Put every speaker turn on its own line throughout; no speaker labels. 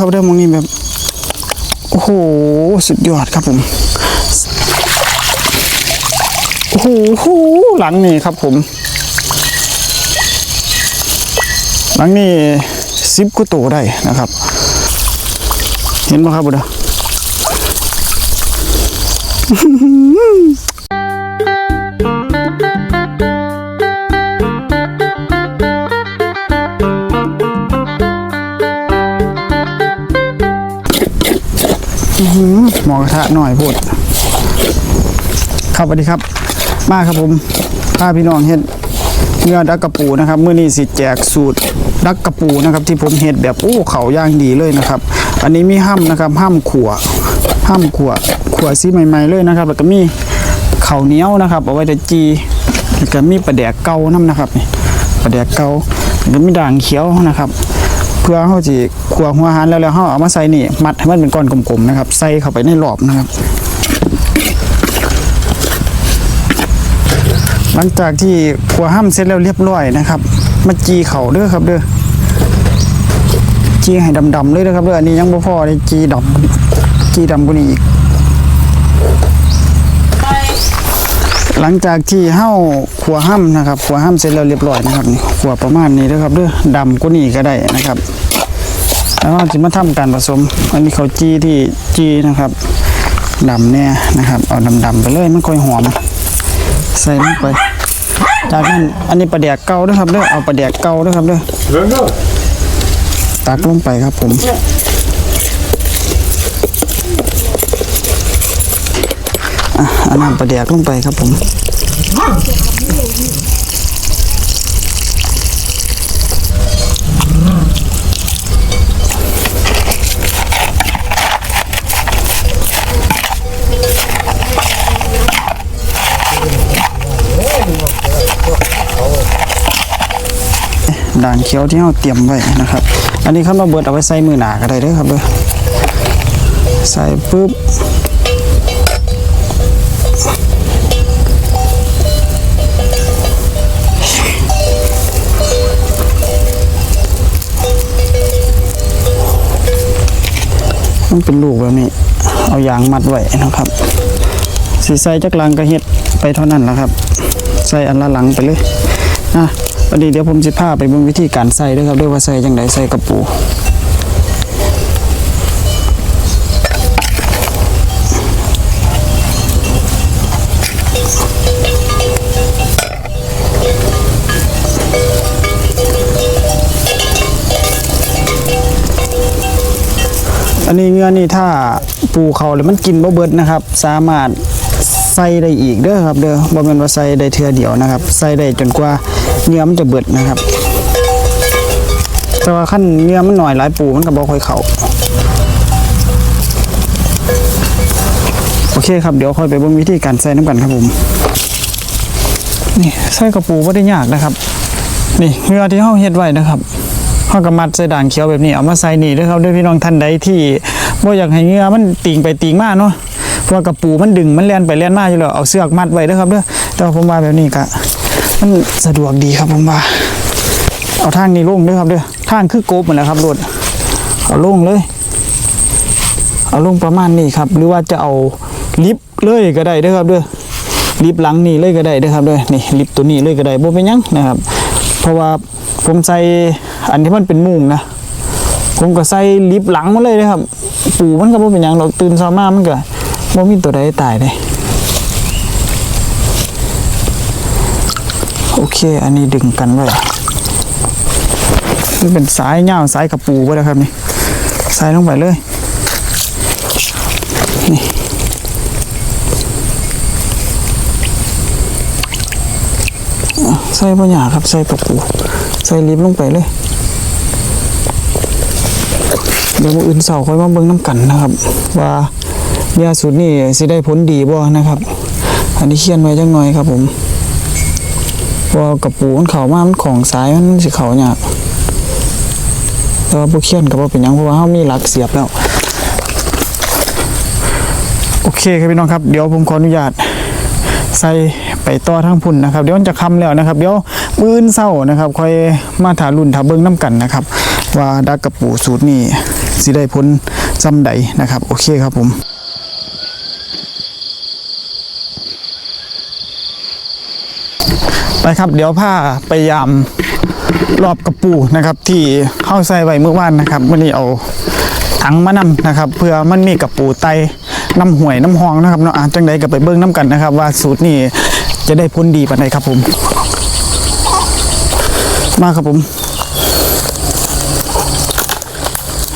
ครับเด้อมองนี่แบบ โอ้โห สุดยอดครับผม โอ้โหหลังนี่ครับผม หลังนี่สิบกุโตวได้นะครับ เห็นไหมครับบุตร หมอกระทะหน่อยพูดครับสวัสดีครับ มาครับผมพาพี่น้องเฮ็ดเนื้อดักกระปูนะครับเมื้อนี้สิแจกสูตรดักกระปูนะครับ ที่ผมเฮ็ดแบบโอ้เขาย่างดีเลยนะครับ อันนี้มีห้ำนะครับห้ำขัวห้ำขัวขัวซีใหม่ ๆเลยนะครับ แล้วก็มีเข้าเหนียวนะครับ เอาไว้จะจีแล้วก็มีปลาแดกเกาน้ำนะครับนี่ปลาแดกเกาแล้วก็มีด่างเขียวนะครับ พื่อเขาจะขัวหัวหารแล้วแล้วเขาเอามาใส่นี่มัดให้มันเป็นก้อนกลมๆนะครับ ใส่เข้าไปในรอบนะครับ หลังจากที่ขัวห้ำเสร็จแล้วเรียบร้อยนะครับมาจีเข่าเด้อครับเด้อจีให้ดำๆเลยนะครับเด้ออันนี้ยังบ่พอเลยจีดำจีดำกว่านี้อีกหลังจากที่เห่าขัวห้ำนะครับขัวห้ำเสร็จแล้วเรียบร้อยนะครับนี่ขัวประมาณนี้นะครับเด้อดำกว่านี้ก็ได้นะครับ แล้วเราจะมาทำการผสม อันนี้เขาจี้ที่จี้นะครับดำเนี่ยนะครับ เอาดำๆไปเลยมันค่อยหอม ใส่ลงไป จากนั้นอันนี้ปลาแดกเก่าด้วยครับเด้อเอาปลาแดกเก่าด้วยครับเด้อตักลงไปครับผมอะเอาน้ำปลาแดกลงไปครับผมางเขียวที่เราเตรียมไว้นะครับ อันนี้ขั้นมาเบิดเอาไว้ใส่มือหนาก็ได้เด้อครับเด้อใส่ปุ๊บมันเป็นลูกแบบนี้ เอายางมัดไว้นะครับสีใส่จักลังกระเฮ็ดไปเท่านั้นแหละครับ ใส่อันละหลังไปเลยนะ วันนี้เดี๋ยวผมจะพาไปเบิ่งวิธีการใส่ด้วยครับด้วยว่าใส่จังไดใส่กระปูอันนี้เงื่อนี่ถ้าปูเขาแล้วมันกินบ่เบิดนะครับ สามารถใส่ได้อีกเด้อครับเด้อบ่แม่นว่าใส่ได้เทื่อเดียวนะครับ ใส่ได้จนกว่า เนื้อมันจะเบิดนะครับ แต่ว่าขั้นเนื้อมันหน่อยหลายปูมันก็บ่ค่อยเขาโอเคครับเดี๋ยวค่อยไปเบิ่งวิธีการใส่น้ำกันครับผมนี่ใส่กระปูบ่ได้ยากนะครับ นี่เนื้อที่เฮาเฮ็ดไว้นะครับข้าวกมัดใส่ด่างเขียวแบบนี้เอามาใส่นี่ด้วยครับด้วยพี่น้องท่านใดที่บ่อยากให้เหงือมันติงไปติงมาเนาะเพราะกระปูมันดึงมันเลียนไปเลียนมาอยู่แล้วเอาเสือกมัดไว้ด้อครับเด้อแต่ว่าผมว่าแบบนี้ก็ มันสะดวกดีครับผมว่า เอาทางนี้ลงด้อครับเด้อทางคือโกบเหมือนแล้วครับรถเอาลงเลย เอาลงประมาณนี้ครับ หรือว่าจะเอาลิฟต์เลยก็ได้ด้อครับเด้อลิฟต์หลังนี่เลยก็ได้ด้อครับเด้อนี่ลิฟต์ตัวนี้เลยก็ได้บ่เป็นยังนะครับ เพราะว่าผมใส่อันที่มันเป็นมุงนะผมก็ใส่ลิฟต์หลังมาเลยนะครับ ปูมันก็บ่เป็นยังดอกตื่นเช้ามามันก็บ่มีตัวใดตายเลย โอเค อันนี้ดึงกันไว้นี่เป็นสายเงาสายกระปูไว้แล้วครับนี่ใส่ลงไปเลย นี่ใส่ปัญญาครับใส่กระปูใส่ลิฟลงไปเลย เดี๋ยวมื้ออื่นเสาค่อยมาเบิ่งน้ำกันนะครับ ว่ายาสูตรนี่สิได้ผลดีบ่นะครับ อันนี้เขียนไว้จังหน่อยครับผม ว่ากระปูมันเข้ามามันของสายมันสิเข้ายากแต่ว่าบ่เขียนก็บ่เป็นหยังเพราะว่าเฮามีหลักเสียบแล้วโอเคครับพี่น้องครับเดี๋ยวผมขออนุญาตใส่ไปต่อทางพุ่นนะครับ เดี๋ยวมันจะคำแล้วนะครับ เดี๋ยวมื้นเศร้านะครับค่อยมาถารุ่นถาเบิ้งน้ำกันนะครับ ว่าดักกระปูสูตรนี้สิได้ผลจำใดนะครับ โอเคครับผม ไปครับ เดี๋ยวผ้าไปยามรอบกระปูนะครับ ที่เข้าใส่ไว้เมื่อวานนะครับวันนี้เอาถังมานำนะครับ เพื่อมันมีกระปูไตน้ำห่วยน้ำหองนะครับเนาะจังใดก็ไปเบิ้งน้ำกันนะครับ ว่าสูตรนี้จะได้ผลดีปานใดครับผม มาครับผม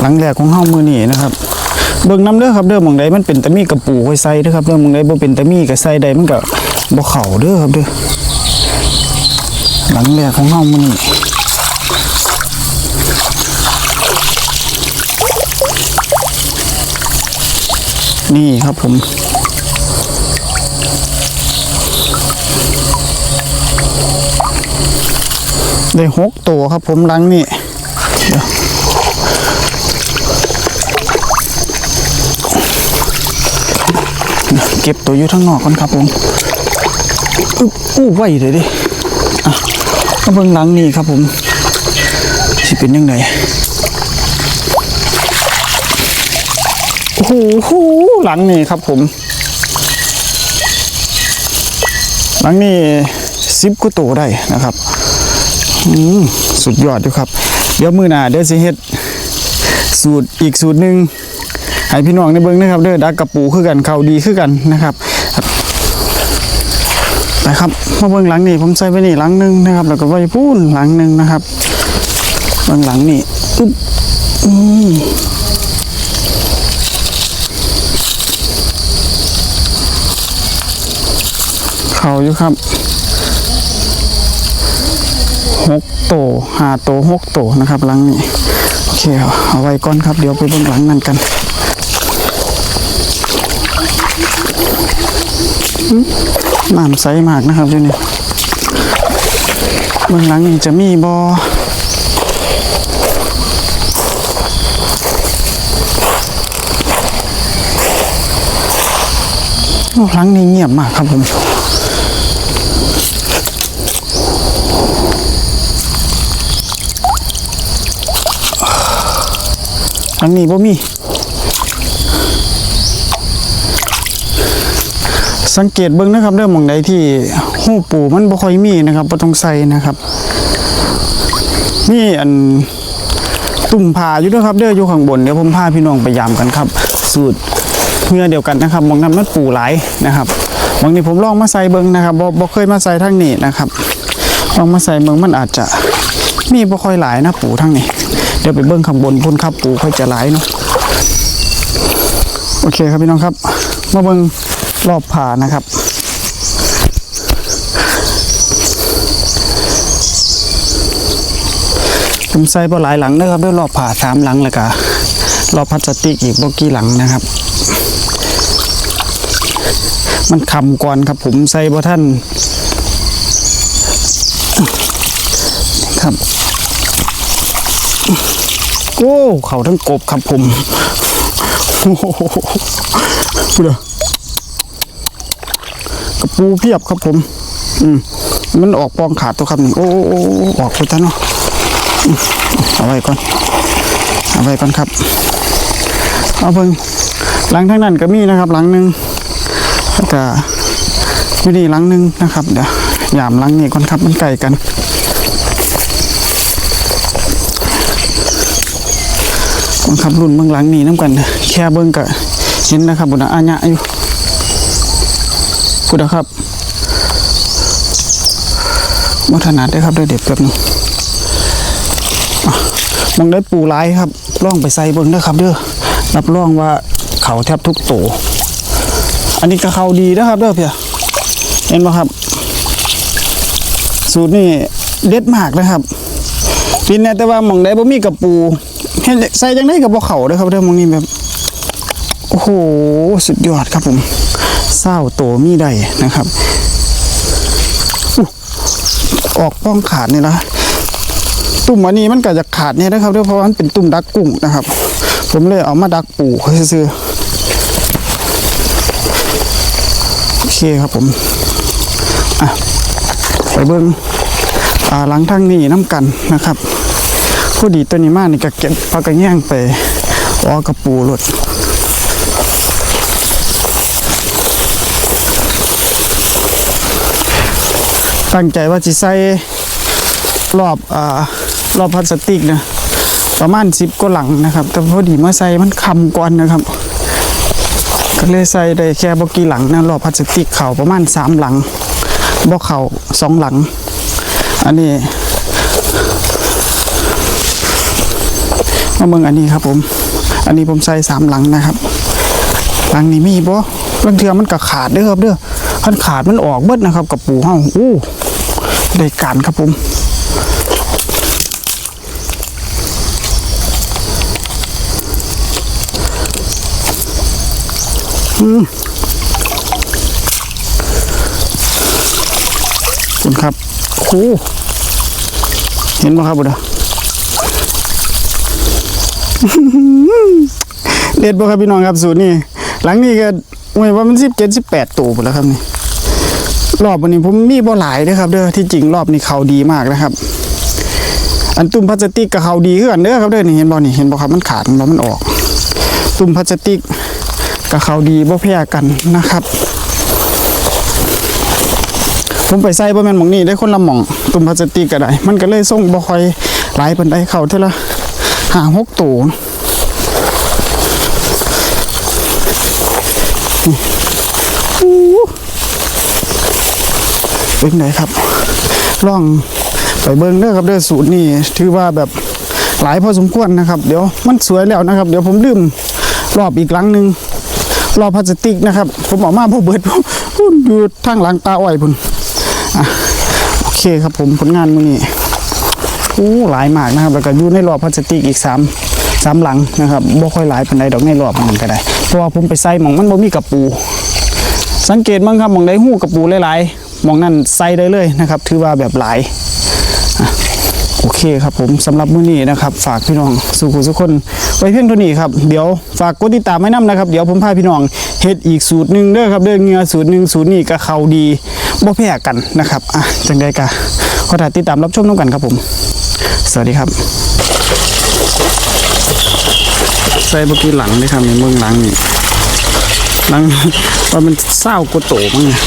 หลังแรกของเฮามือนี่นะครับเบิ่งน้ำเด้อครับเด้อมองใดมันเป็นตะมีกระปูค่อยใส่เด้อครับเด้อมองใดบ่เป็นตะมีก็ใส่ใดมันก็บ่เข้าเด้อครับเด้อ หลังแรกของเฮามือนี่นี่ครับผมได้หกตัวครับผมหลังนี่เก็บตัวอยู่ทั้างนอกก่อนครับผมอู้ไหวเลยดิอะ ก็เบิ่งหลังนี่ครับผมสิเป็นยังไงโอ้โหหลังนี่ครับผมหลังนี่สิบกว่าตัวได้นะครับอืมสุดยอดอยู่ครับ เดี๋ยวมือหนาเดี๋ยวสิเฮ็ดสูตรอีกสูตรหนึ่งให้พี่น้องในเบิ้งนะครับเด้อดักกระปูคือกันเขาดีคือกันนะครับไปครับ มาเบิ้องหลังนี่ผมใส่ไปนี่หลังหนึงนะครับ แล้วก็ไว้พูนหลังหนึงนะครับเบิ้องหลังนี่อึ๊บอืมเขาอยู่ครับหกโตห้าโตหกโตนะครับหลังนี้โอเคเอาเอาไว้ก่อนครับเดี๋ยวไปเบื้องหลังนั่นกันอืม น้ำใสมากนะครับเดี๋ยวนี้เบื้องหลังนี่จะมีบอโอ้หลังนี้เงียบมากครับผมทางนี้บ่มี สังเกตเบิ่งนะครับเรื่องมองใดที่หูปูมันบ่ค่อยมีนะครับบ่ต้องใส่นะครับนี่อันตุ่มผ้าอยู่ด้วยครับเด้ออยู่ข้างบนเดี๋ยวผมพาพี่น้องไปยามกันครับ สูตรเงื่อเดียวกันนะครับมองนั้นมันปูหลายนะครับบางนี้ผมลองมาใส่เบิ่งนะครับบ่บ่เคยมาใส่ทางนี้นะครับลองมาใส่เบิ่งมันอาจจะมีบ่ค่อยหลายนะปูทางนี้ เดี๋ยวไปเบิ้งข้างบนพุ่นครับปูค่อยจะหลายเนาะโอเคครับพี่น้องครับ มาเบิ้ง รอบผ่านะครับ ผมใส่บ่หลายหลังนะครับด้วยรอบผ่าสามหลังแล้วก็รอบพลาสติกอีกบ่กี่หลังนะครับ มันคำก่อนครับผมใส่บ่ท่านครับโอ้เขาทั้งกบครับผมโอ้โหพูดเด้อ ปูเพียบครับผม อืมมันออกปองขาดตัวครับนี่โอ้โอ้โอ้โอ้อกไปจ้ะเนาะเอาไว้ก่อน เอาไว้ก่อนครับ เอาเพิ่งหลังทั้งนั้นก็มีนะครับ หลังหนึ่งแล้วก็ไม่ดีหลังหนึ่งนะครับเดี๋ยวยามหลังนี้ก่อนครับมันไกลกันบังคับรุ่นเบื้องหลังนี่น้ำกัน แค่เบิ้งกะเห็นนะครับบุญอาญะอยู่ พุทธครับวัฒนาได้ครับได้อเด็ดแบบนึงอะมองได้ปูหลายครับล่องไปใส่เบิ้งเด้ครับเด้อรับรองว่าเขาแทบทุกโตวอันนี้ก็เขาดีนะครับเด้อเพียเห็นไหมครับ สูตรนี่เด็ดมากนะครับปีนี้แต่ว่าหมองได้บ่มีกระปูเฮ็ดใส่จังได๋ก็บ่เขาเด้อครับเด้อมองนี้แบบโอ้โหสุดยอดครับผม เศร้าโตมีได้นะครับออกป้องขาดนี่ละตุ่มอันนี้มันก็จะขาดเนี่ยนะครับเด้อเพราะว่ามันเป็นตุ่มดักกุ้งนะครับ ผมเลยเอามาดักปูซื่อๆโอเคครับผมอะไปเบิ่งอ่าหลังทางนี้น้ำกันนะครับผู้ดีตัวนี้มากนี่ก็เก็บพักกระแยงไปออกระปูหล ตั้งใจว่าจะใส่รอบอ่ารอบพลาสติกนะประมาณสิบกว่าหลังนะครับ แต่พอดีเมาใส่มันคำก่อนนะครับ ก็เลยใส่ได้แค่บกี่หลังนะรอบพลาสติกเข่าประมาณสามหลังบ่เข่าสองหลัง อันนี้มาเมืองอันนี้ครับผม อันนี้ผมใส่สามหลังนะครับ หลังนี้มีบ่บางเทือมันก็ขาดเด้อครับเด้อคันขาดมันออกเบิดนะครับ กับปูเฮาอู้ ได้การครับผมคุณครับโอ้เห็นไหมครับบุตรเด็ดบ่ครับพี่น้องครับสูตรนี้หลังนี้ก็โอ้ยว่ามันสิบเจ็ดสิบแปดตัวหมดแล้วครับนี่ รอบวันนี้ผมมีบ่หลายเด้อครับ เด้อที่จริงรอบนี้เขาดีมากนะครับ อันตุ่มพลาสติกกับเขาดีขึ้นเด้อครับเด้อนี่เห็นบ่นี่เห็นบ่ครับมันขาดแล้วมันออก ตุ่มพลาสติกกับเขาดีบ่แพ้กันนะครับ ผมไปใส่บ่แม่นหมองนี้ได้คนละหม่อง ตุ่มพลาสติกก็ได้ มันก็เลยส่งบ่ค่อยหลายปานใดเข้าเท่าละหาหกตัว เป็นไงครับล่องไปเบิ่งเด้อครับเด้อสูตรนี่ถือว่าแบบหลายพอสมควรนะครับ เดี๋ยวมันสวยแล้วนะครับ เดี๋ยวผมลืมรอบอีกหลังหนึ่งรอบพลาสติกนะครับ ผมออกมาพอเบิดพุ่นอยู่ทางหลังตาอ้อยพุ่นโอเคครับผมผลงานมือนี้อู้หลายมากนะครับ แล้วก็อยู่ในรอบพลาสติกอีกสามสามหลังนะครับบ่ค่อยหลายปานใดดอกในรอบมันก็ได้เพราะว่าผมไปใส่หมองมันบ่มีกระปู สังเกตมั้งครับหมองใดหู้กระปูหลายๆ มองนั้นใส่ได้เลยนะครับ ถือว่าแบบหลายโอเคครับผมสำหรับมื้อนี้นะครับ ฝากพี่น้องสู่ผู้ทุกคนไว้เพียงเท่านี้ครับเดี๋ยวฝากกดติดตามไว้นํนะครับ เดี๋ยวผมพาพี่น้องเฮ็ดอีกสูตรหนึ่งเด้อครับเด้อเงือสูตรหนึ่งสูตรนี้ก็เข้าดีบ่แพ้กันนะครับอะจังไดก็ขอถ่ายติดตามรับชมนํกันครับผม สวัสดีครับ ใส่เมื่อกี้หลังนี่ครับในเมืองหลังนี่หลังว่ามันเศร้ากว่าโตมั้งเนี่ย